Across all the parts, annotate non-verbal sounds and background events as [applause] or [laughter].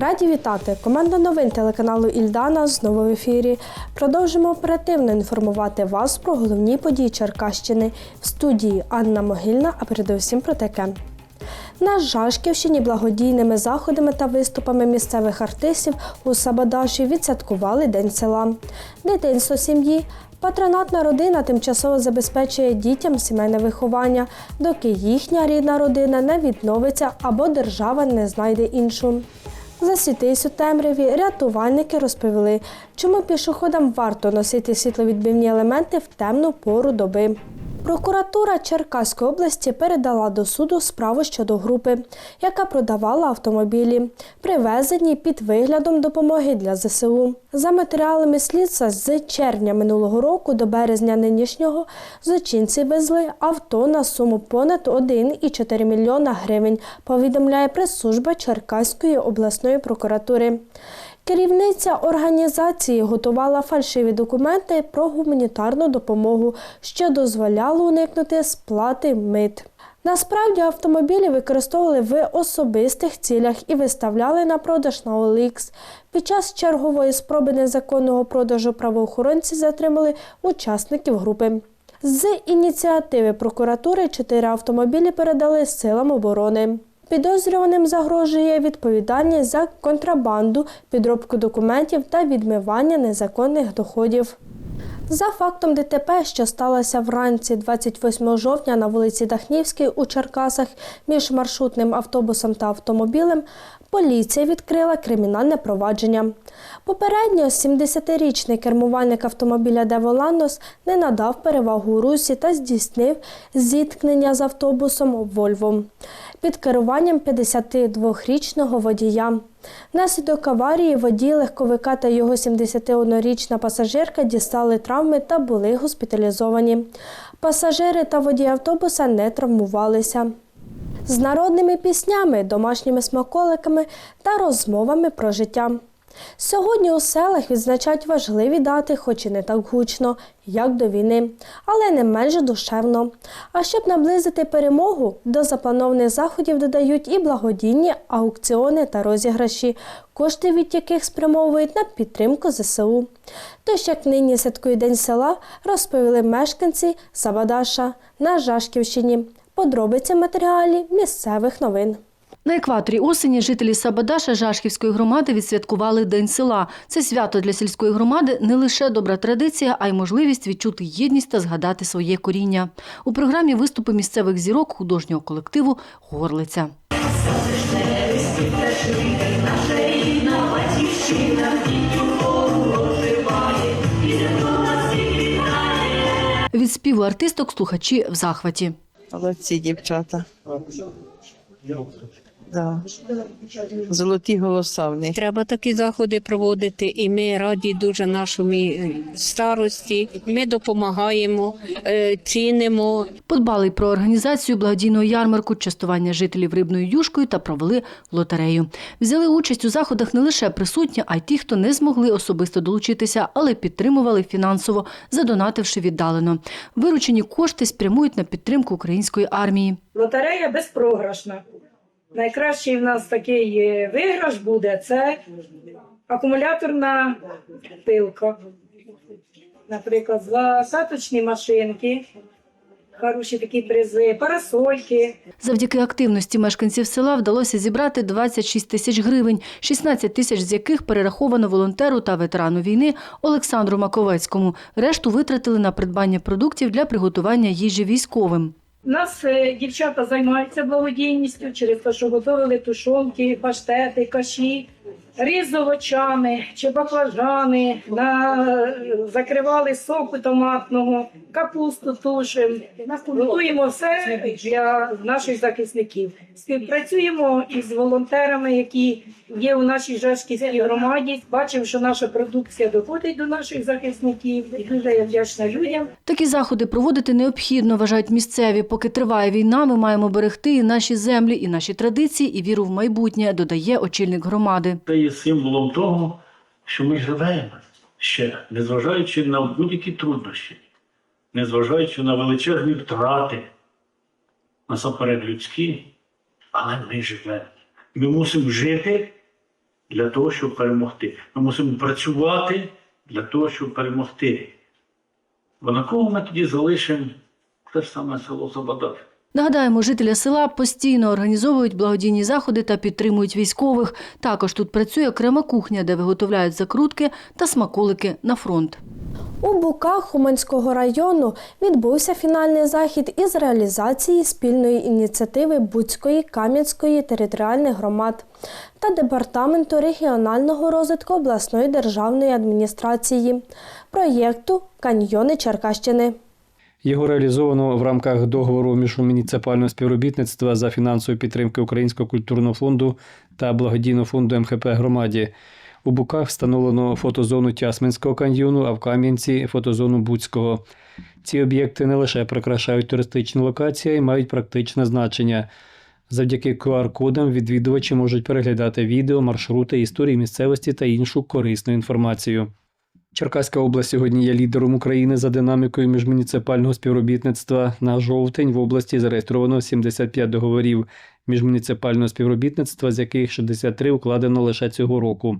Раді вітати! Команда новин телеканалу Ільдана знову в ефірі. Продовжимо оперативно інформувати вас про головні події Черкащини в студії Анна Могильна, а передусім про таке. На Жашківщині благодійними заходами та виступами місцевих артистів у Сабадаші відсвяткували День села. Дитинство сім'ї. Патронатна родина тимчасово забезпечує дітям сімейне виховання, доки їхня рідна родина не відновиться або держава не знайде іншу. Засвітись у темряві, рятувальники розповіли, чому пішоходам варто носити світловідбивні елементи в темну пору доби. Прокуратура Черкаської області передала до суду справу щодо групи, яка продавала автомобілі, привезені під виглядом допомоги для ЗСУ. За матеріалами слідства з червня минулого року до березня нинішнього злочинці везли авто на суму понад 1,4 мільйона гривень, повідомляє прес-служба Черкаської обласної прокуратури. Керівниця організації готувала фальшиві документи про гуманітарну допомогу, що дозволяло уникнути сплати мит. Насправді автомобілі використовували в особистих цілях і виставляли на продаж на OLX. Під час чергової спроби незаконного продажу правоохоронці затримали учасників групи. З ініціативи прокуратури чотири автомобілі передали силам оборони. Підозрюваним загрожує відповідальність за контрабанду, підробку документів та відмивання незаконних доходів. За фактом ДТП, що сталося вранці 28 жовтня на вулиці Дахнівській у Черкасах між маршрутним автобусом та автомобілем, поліція відкрила кримінальне провадження. Попередньо 70-річний кермувальник автомобіля Деволанос не надав перевагу русі та здійснив зіткнення з автобусом Вольво під керуванням 52-річного водія. Внаслідок аварії водій легковика та його 71-річна пасажирка дістали травми та були госпіталізовані. Пасажири та водій автобуса не травмувалися. З народними піснями, домашніми смаколиками та розмовами про життя. Сьогодні у селах відзначають важливі дати, хоч і не так гучно, як до війни, але не менш душевно. А щоб наблизити перемогу, до запланованих заходів додають і благодійні аукціони та розіграші, кошти від яких спрямовують на підтримку ЗСУ. Тож, як нині святкує День села, розповіли мешканці Сабадаша на Жашківщині. Подробиці матеріалі місцевих новин. На екваторі осені жителі Сабадаша Жашківської громади відсвяткували День села. Це свято для сільської громади не лише добра традиція, а й можливість відчути єдність та згадати своє коріння. У програмі виступи місцевих зірок художнього колективу Горлиця. Від співу артисток слухачі в захваті. Молодці дівчата. Да. Золоті голоса в них. Треба такі заходи проводити, і ми раді дуже нашому старості. Ми допомагаємо, е, цінимо. Подбали про організацію благодійного ярмарку, частування жителів рибною юшкою та провели лотерею. Взяли участь у заходах не лише присутні, а й ті, хто не змогли особисто долучитися, але підтримували фінансово, задонативши віддалено. Виручені кошти спрямують на підтримку української армії. Лотерея безпрограшна. Найкращий в нас такий виграш буде це акумуляторна пилка. Наприклад, засаточні машинки, хороші такі призи, парасольки. Завдяки активності мешканців села вдалося зібрати 26 тисяч гривень, 16 тисяч з яких перераховано волонтеру та ветерану війни Олександру Маковецькому. Решту витратили на придбання продуктів для приготування їжі військовим. У нас е, дівчата займаються благодійністю через те, що готували тушонки, паштети, каші, різ з чи баклажани, на... закривали соку томатного, капусту тушимо. Готуємо все для наших захисників. Співпрацюємо із волонтерами, які є у нашій Жашківській громаді. Бачимо, що наша продукція доходить до наших захисників. І дуже я вдячна людям. Такі заходи проводити необхідно, вважають місцеві. Поки триває війна, ми маємо берегти і наші землі, і наші традиції, і віру в майбутнє, додає очільник громади. Це є символом того, що ми живемо ще, незважаючи на будь-які труднощі, незважаючи на величезні втрати, насамперед людські, але ми живемо. Ми мусимо жити для того, щоб перемогти. Ми мусимо працювати для того, щоб перемогти. Бо на кого ми тоді залишимо те ж саме село Забадат? Нагадаємо, жителі села постійно організовують благодійні заходи та підтримують військових. Також тут працює окрема кухня, де виготовляють закрутки та смаколики на фронт. У Буках Уманського району відбувся фінальний захід із реалізації спільної ініціативи Буцької Кам'янської територіальних громад та Департаменту регіонального розвитку обласної державної адміністрації проєкту Каньйони Черкащини. Його реалізовано в рамках договору міжмуніципального співробітництва за фінансової підтримки Українського культурного фонду та благодійного фонду МХП громаді. У Буках встановлено фотозону Тясминського каньйону, а в Кам'янці фотозону Буцького. Ці об'єкти не лише прикрашають туристичні локації, а й мають практичне значення. Завдяки QR-кодам відвідувачі можуть переглядати відео, маршрути, історії місцевості та іншу корисну інформацію. Черкаська область сьогодні є лідером України за динамікою міжмуніципального співробітництва. На жовтень в області зареєстровано 75 договорів міжмуніципального співробітництва, з яких 63 укладено лише цього року.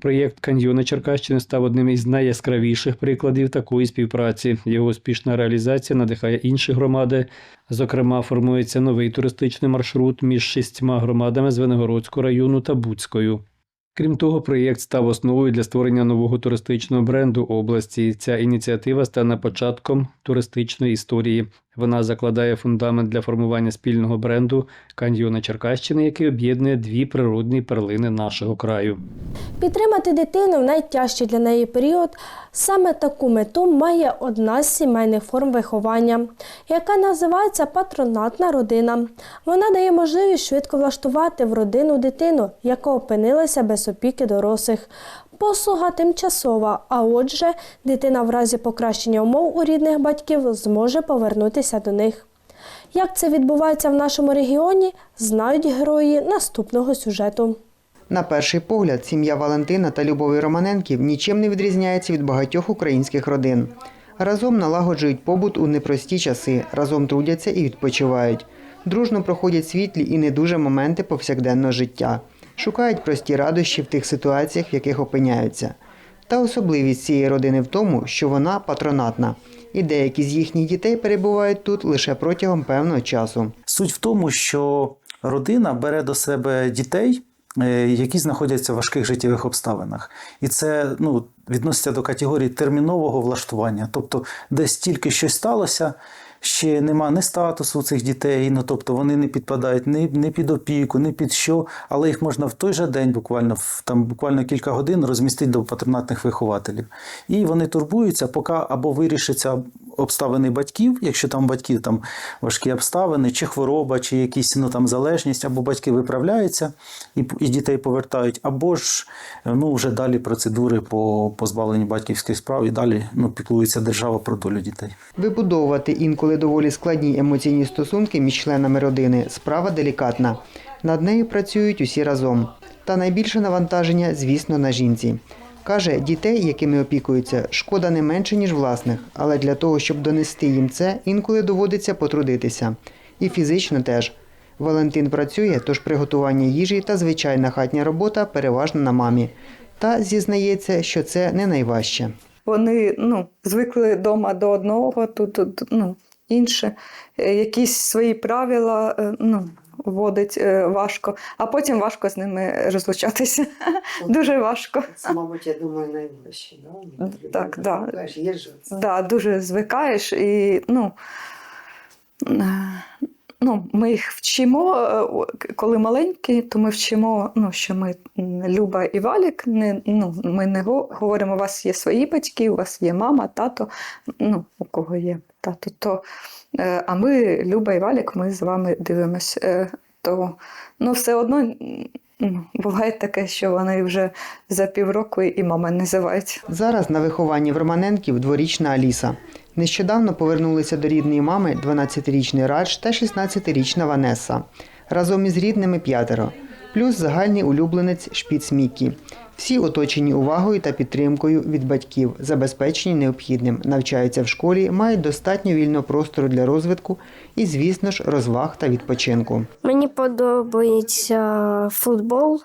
Проєкт Каньйони Черкащини став одним із найяскравіших прикладів такої співпраці. Його успішна реалізація надихає інші громади. Зокрема, формується новий туристичний маршрут між шістьма громадами Звенигородського району та Буцькою. Крім того, проєкт став основою для створення нового туристичного бренду області. Ця ініціатива стане початком туристичної історії. Вона закладає фундамент для формування спільного бренду каньйона Черкащини, який об'єднує дві природні перлини нашого краю. Підтримати дитину в найтяжчий для неї період саме таку мету має одна з сімейних форм виховання, яка називається патронатна родина. Вона дає можливість швидко влаштувати в родину дитину, яка опинилася без опіки дорослих. Послуга тимчасова, а отже, дитина в разі покращення умов у рідних батьків зможе повернутися до них. Як це відбувається в нашому регіоні, знають герої наступного сюжету. На перший погляд, сім'я Валентина та Любові Романенків нічим не відрізняється від багатьох українських родин. Разом налагоджують побут у непрості часи, разом трудяться і відпочивають. Дружно проходять світлі і не дуже моменти повсякденного життя. Шукають прості радощі в тих ситуаціях, в яких опиняються. Та особливість цієї родини в тому, що вона патронатна, і деякі з їхніх дітей перебувають тут лише протягом певного часу. Суть в тому, що родина бере до себе дітей, е, які знаходяться в важких життєвих обставинах. І це ну, відноситься до категорії термінового влаштування. Тобто, десь тільки щось сталося, ще нема ні статусу цих дітей, ну тобто вони не підпадають ні, ні під опіку, ні під що, але їх можна в той же день, буквально в там буквально кілька годин, розмістити до патронатних вихователів. І вони турбуються, поки або вирішиться обставини батьків, якщо там батьки там важкі обставини, чи хвороба, чи якісь ну там залежність, або батьки виправляються і, і дітей повертають, або ж ну вже далі процедури по позбавленню батьківських справ і далі ну піклується держава про долю дітей. Вибудовувати інколи доволі складні емоційні стосунки між членами родини справа делікатна. Над нею працюють усі разом. Та найбільше навантаження, звісно, на жінці. Каже, дітей, якими опікуються, шкода не менше, ніж власних, але для того, щоб донести їм це, інколи доводиться потрудитися. І фізично теж. Валентин працює, тож приготування їжі та звичайна хатня робота переважно на мамі. Та зізнається, що це не найважче. Вони ну, звикли вдома до одного, тут ну, інше. Е, Якісь свої правила е, ну, вводить е, важко, а потім важко з ними розлучатися. [laughs] Дуже важко. Це, мабуть, я думаю, найважче. Да? Так, да. Да, дуже звикаєш і ну. Ну, ми їх вчимо, коли маленькі, то ми вчимо, ну, що ми Люба і Валік, не, ну, ми не го- говоримо, у вас є свої батьки, у вас є мама, тато, ну, у кого є тато, то, е, а ми, Люба і Валік, ми з вами дивимось. Е, то ну, все одно буває таке, що вони вже за півроку і мама називають. Зараз на вихованні в Романенків дворічна Аліса. Нещодавно повернулися до рідної мами 12-річний Радж та 16-річна Ванеса. Разом із рідними п'ятеро. Плюс загальний улюбленець Шпіц Міккі. Всі оточені увагою та підтримкою від батьків, забезпечені необхідним, навчаються в школі, мають достатньо вільного простору для розвитку і, звісно ж, розваг та відпочинку. Мені подобається футбол,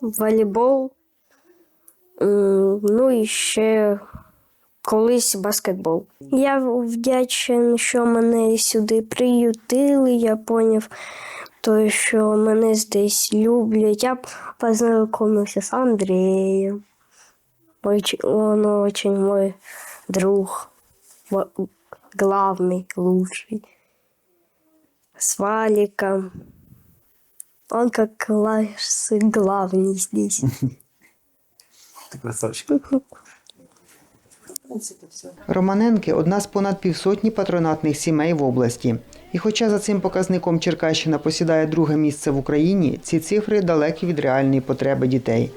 волейбол, ну і ще колись баскетбол. Я вдячен, що мене сюди приютили. Я поняв, то, що мене здесь люблять. Я познайомився з Андреєм. Очень, он очень мой друг. Главный, лучший. С Валиком. Он как класс главный здесь. [laughs] Ти красавчик. Романенки одна з понад півсотні патронатних сімей в області. І хоча за цим показником Черкащина посідає друге місце в Україні, ці цифри далекі від реальної потреби дітей.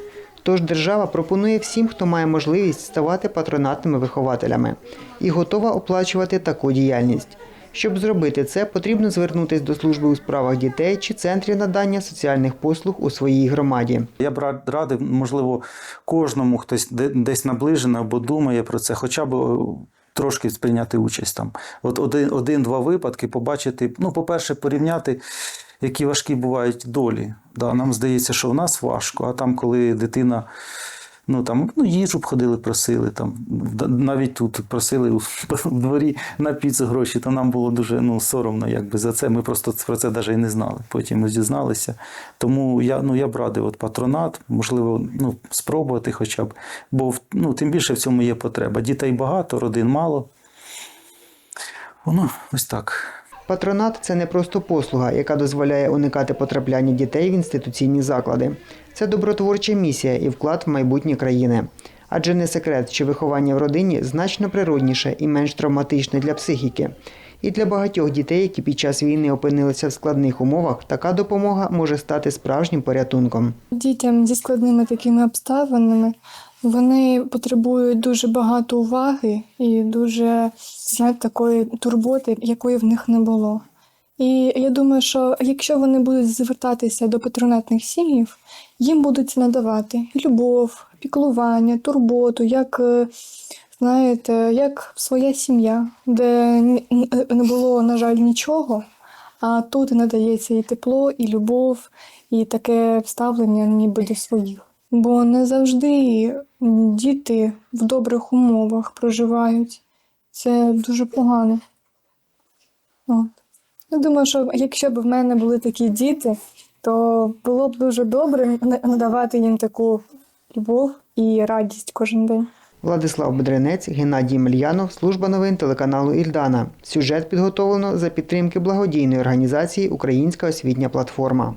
Тож держава пропонує всім, хто має можливість ставати патронатними вихователями і готова оплачувати таку діяльність. Щоб зробити це, потрібно звернутися до служби у справах дітей чи центрів надання соціальних послуг у своїй громаді. Я б радив, можливо, кожному хтось де- десь наближений або думає про це, хоча б трошки сприйняти участь там. От один- один-два випадки побачити. Ну, по-перше, порівняти, які важкі бувають долі. Да, нам здається, що в нас важко, а там, коли дитина. Ну там ну, їжу б ходили, просили там. Навіть тут просили [laughs] у дворі на піцу гроші, то нам було дуже ну, соромно якби за це. Ми просто про це навіть і не знали. Потім ми дізналися. Тому я, ну, я б радив от патронат, можливо, ну, спробувати хоча б. Бо ну, тим більше в цьому є потреба. Дітей багато, родин мало. Воно ось так. Патронат це не просто послуга, яка дозволяє уникати потрапляння дітей в інституційні заклади. Це добротворча місія і вклад в майбутнє країни. Адже не секрет, що виховання в родині значно природніше і менш травматичне для психіки. І для багатьох дітей, які під час війни опинилися в складних умовах, така допомога може стати справжнім порятунком. Дітям зі складними такими обставинами вони потребують дуже багато уваги і дуже знаєте, такої турботи, якої в них не було. І я думаю, що якщо вони будуть звертатися до патронатних сім'їв, їм будуть надавати любов, піклування, турботу, як е, знаєте, як своя сім'я, де не було, на жаль, нічого, а тут надається і тепло, і любов, і таке вставлення ніби до своїх. Бо не завжди діти в добрих умовах проживають. Це дуже погано. От. Я думаю, що якщо б в мене були такі діти, то було б дуже добре надавати їм таку любов і радість кожен день. Владислав Бедренець, Геннадій Мельянов, служба новин телеканалу Ільдана. Сюжет підготовлено за підтримки благодійної організації Українська освітня платформа.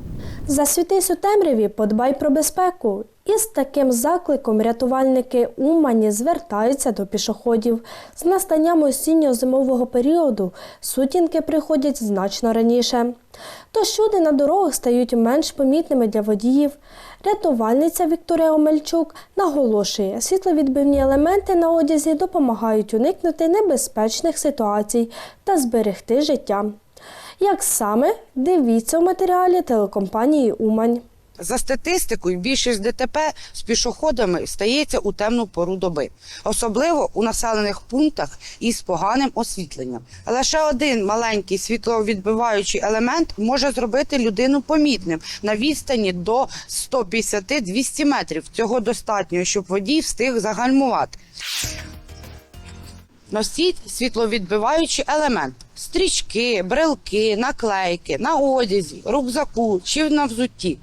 Засвітись у темряві, подбай про безпеку. І з таким закликом рятувальники Умані звертаються до пішоходів. З настанням осінньо-зимового періоду сутінки приходять значно раніше. Тож люди на дорогах стають менш помітними для водіїв. Рятувальниця Вікторія Омельчук наголошує, світловідбивні елементи на одязі допомагають уникнути небезпечних ситуацій та зберегти життя. Як саме дивіться у матеріалі телекомпанії Умань. За статистикою, більшість ДТП з пішоходами стається у темну пору доби, особливо у населених пунктах із поганим освітленням. Лише один маленький світловідбиваючий елемент може зробити людину помітним на відстані до 150-200 метрів. Цього достатньо, щоб водій встиг загальмувати. Носіть світловідбиваючий елемент. Стрічки, брелки, наклейки на одязі, рюкзаку чи на взутті.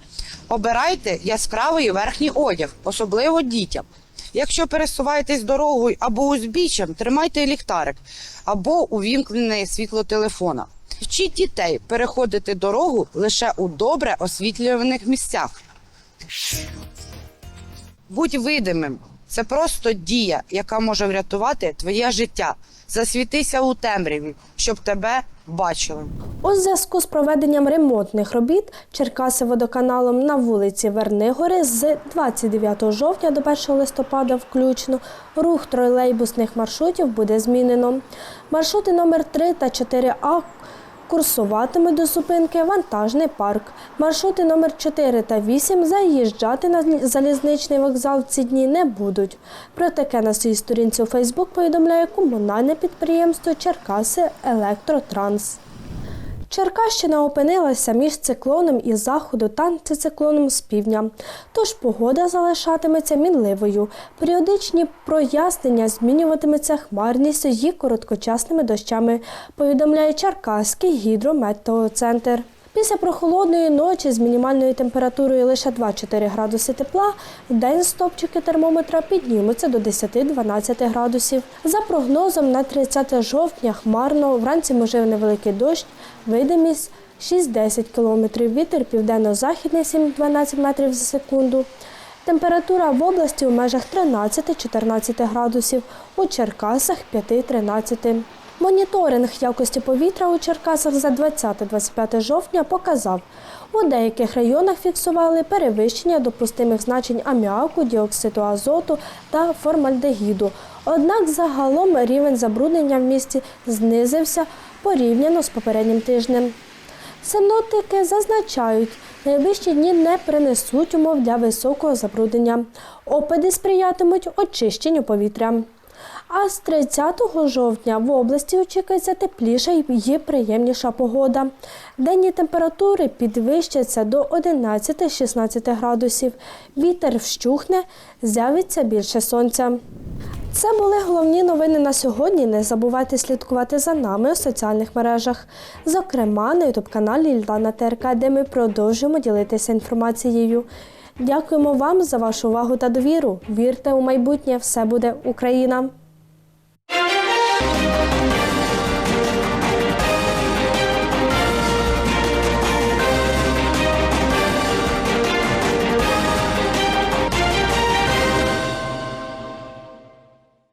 Обирайте яскравий верхній одяг, особливо дітям. Якщо пересуваєтесь дорогою або узбіччям, тримайте ліхтарик або увімкнене світло телефона. Вчіть дітей переходити дорогу лише у добре освітлюваних місцях. Будь видимим. Це просто дія, яка може врятувати твоє життя. Засвітися у темряві, щоб тебе бачили. У зв'язку з проведенням ремонтних робіт Черкаси водоканалом на вулиці Вернигори з 29 жовтня до 1 листопада включно рух тролейбусних маршрутів буде змінено. Маршрути номер 3 та 4А курсуватимуть до зупинки вантажний парк. Маршрути номер 4 та 8 заїжджати на залізничний вокзал в ці дні не будуть. Про таке на своїй сторінці у Фейсбук повідомляє комунальне підприємство Черкаси Електротранс. Черкащина опинилася між циклоном із заходу та антициклоном з півдня. Тож погода залишатиметься мінливою. Періодичні прояснення змінюватиметься хмарністю і короткочасними дощами, повідомляє Черкаський гідрометеоцентр. Після прохолодної ночі з мінімальною температурою лише 2-4 градуси тепла, в день стопчики термометра піднімуться до 10-12 градусів. За прогнозом на 30 жовтня хмарно, вранці можливий невеликий дощ, видимість 6-10 км, вітер південно-західний 7-12 метрів за секунду. Температура в області у межах 13-14 градусів, у Черкасах 5-13. Моніторинг якості повітря у Черкасах за 20-25 жовтня показав, у деяких районах фіксували перевищення допустимих значень аміаку, діоксиду азоту та формальдегіду. Однак загалом рівень забруднення в місті знизився порівняно з попереднім тижнем. Синоптики зазначають, найближчі дні не принесуть умов для високого забруднення. Опади сприятимуть очищенню повітря. А з 30 жовтня в області очікується тепліша і приємніша погода. Денні температури підвищаться до 11-16 градусів. Вітер вщухне, з'явиться більше сонця. Це були головні новини на сьогодні. Не забувайте слідкувати за нами у соціальних мережах, зокрема на ютуб-каналі Ільдана ТРК, де ми продовжуємо ділитися інформацією. Дякуємо вам за вашу увагу та довіру. Вірте у майбутнє, все буде Україна!